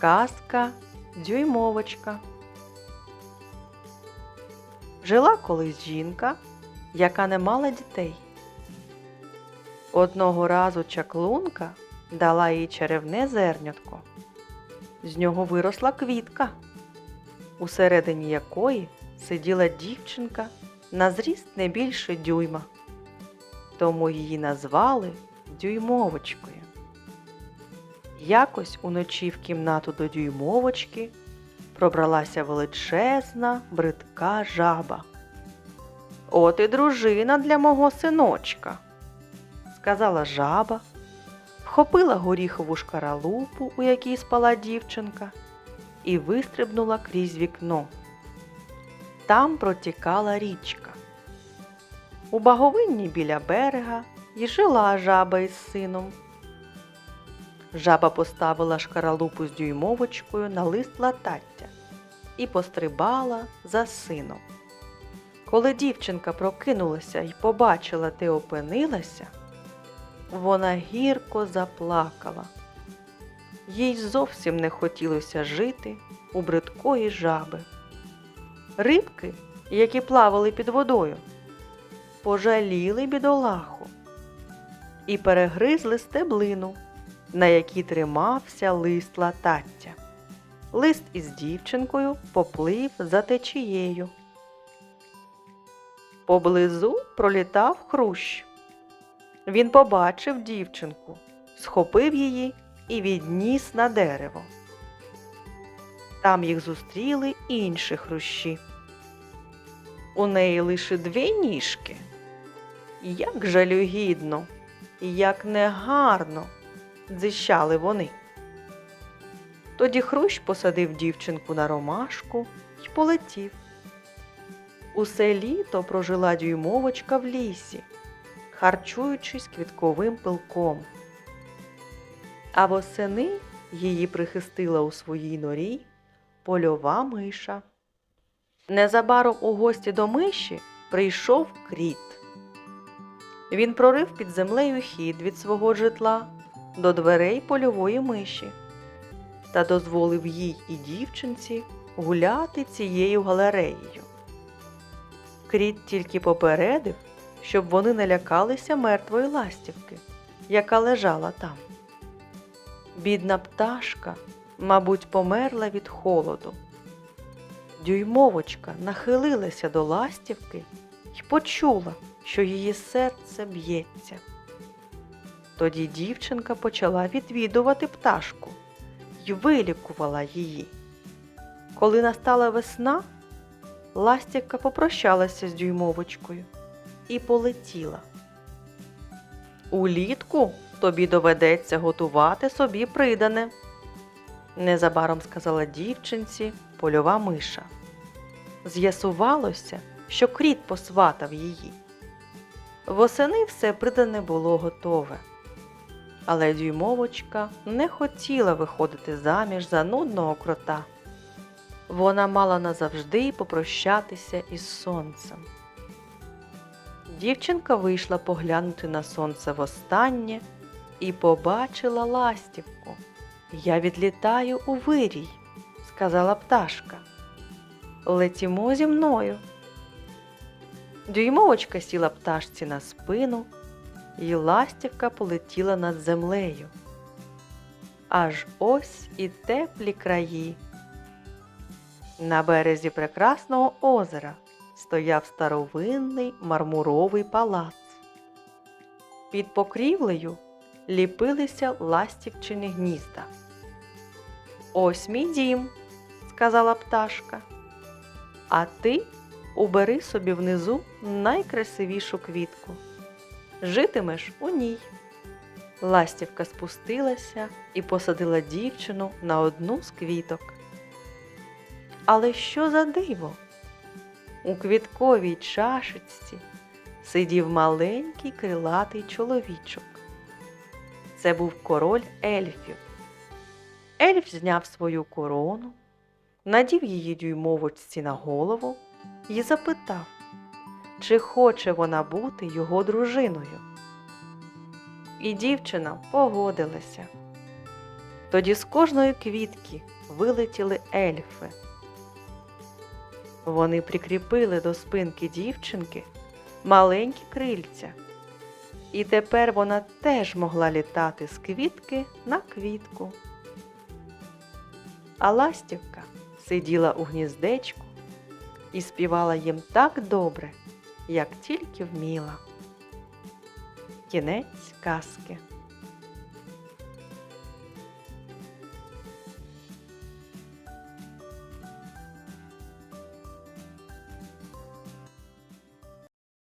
Казка Дюймовочка. Жила колись жінка, яка не мала дітей. Одного разу чаклунка дала їй чарівне зернятко. З нього виросла квітка, усередині якої сиділа дівчинка на зріст не більше дюйма. Тому її назвали дюймовочкою. Якось уночі в кімнату до дюймовочки пробралася величезна бридка жаба. От і дружина для мого синочка, сказала жаба, вхопила горіхову шкаралупу, у якій спала дівчинка, і вистрибнула крізь вікно. Там протікала річка. У баговинні біля берега й жила жаба із сином. Жаба поставила шкаралупу з дюймовочкою на лист латаття і пострибала за сином. Коли дівчинка прокинулася і побачила, де опинилася, вона гірко заплакала. Їй зовсім не хотілося жити у бридкої жаби. Рибки, які плавали під водою, пожаліли бідолаху і перегризли стеблину, на якій тримався лист латаття. Лист із дівчинкою поплив за течією. Поблизу пролітав хрущ. Він побачив дівчинку, схопив її і відніс на дерево. Там їх зустріли інші хрущі. У неї лише дві ніжки. Як жалюгідно, як негарно, дзищали вони. Тоді хрущ посадив дівчинку на ромашку й полетів. Усе літо прожила дюймовочка в лісі, харчуючись квітковим пилком. А восени її прихистила у своїй норі польова миша. Незабаром у гості до миші прийшов кріт. Він прорив під землею хід від свого житла до дверей польової миші та дозволив їй і дівчинці гуляти цією галереєю. Кріт тільки попередив, щоб вони не лякалися мертвої ластівки, яка лежала там. Бідна пташка, мабуть, померла від холоду. Дюймовочка нахилилася до ластівки і почула, що її серце б'ється. Тоді дівчинка почала відвідувати пташку й вилікувала її. Коли настала весна, ластівка попрощалася з дюймовочкою і полетіла. Улітку тобі доведеться готувати собі придане, незабаром сказала дівчинці польова миша. З'ясувалося, що кріт посватав її. Восени все придане було готове. Але дюймовочка не хотіла виходити заміж за нудного крота. Вона мала назавжди попрощатися із сонцем. Дівчинка вийшла поглянути на сонце востаннє і побачила ластівку. Я відлітаю у вирій, сказала пташка. Летімо зі мною. Дюймовочка сіла пташці на спину, і ластівка полетіла над землею. Аж ось і теплі краї. На березі прекрасного озера стояв старовинний мармуровий палац. Під покрівлею ліпилися ластівчині гнізда. Ось мій дім, сказала пташка. А ти убери собі внизу найкрасивішу квітку. Житимеш у ній. Ластівка спустилася і посадила дівчину на одну з квіток. Але що за диво? У квітковій чашечці сидів маленький крилатий чоловічок. Це був король ельфів. Ельф зняв свою корону, надів її дюймовочці на голову і запитав, чи хоче вона бути його дружиною. І дівчина погодилася. Тоді з кожної квітки вилетіли ельфи. Вони прикріпили до спинки дівчинки маленькі крильця. І тепер вона теж могла літати з квітки на квітку. А ластівка сиділа у гніздечку і співала їм так добре, як тільки вміла. Кінець казки.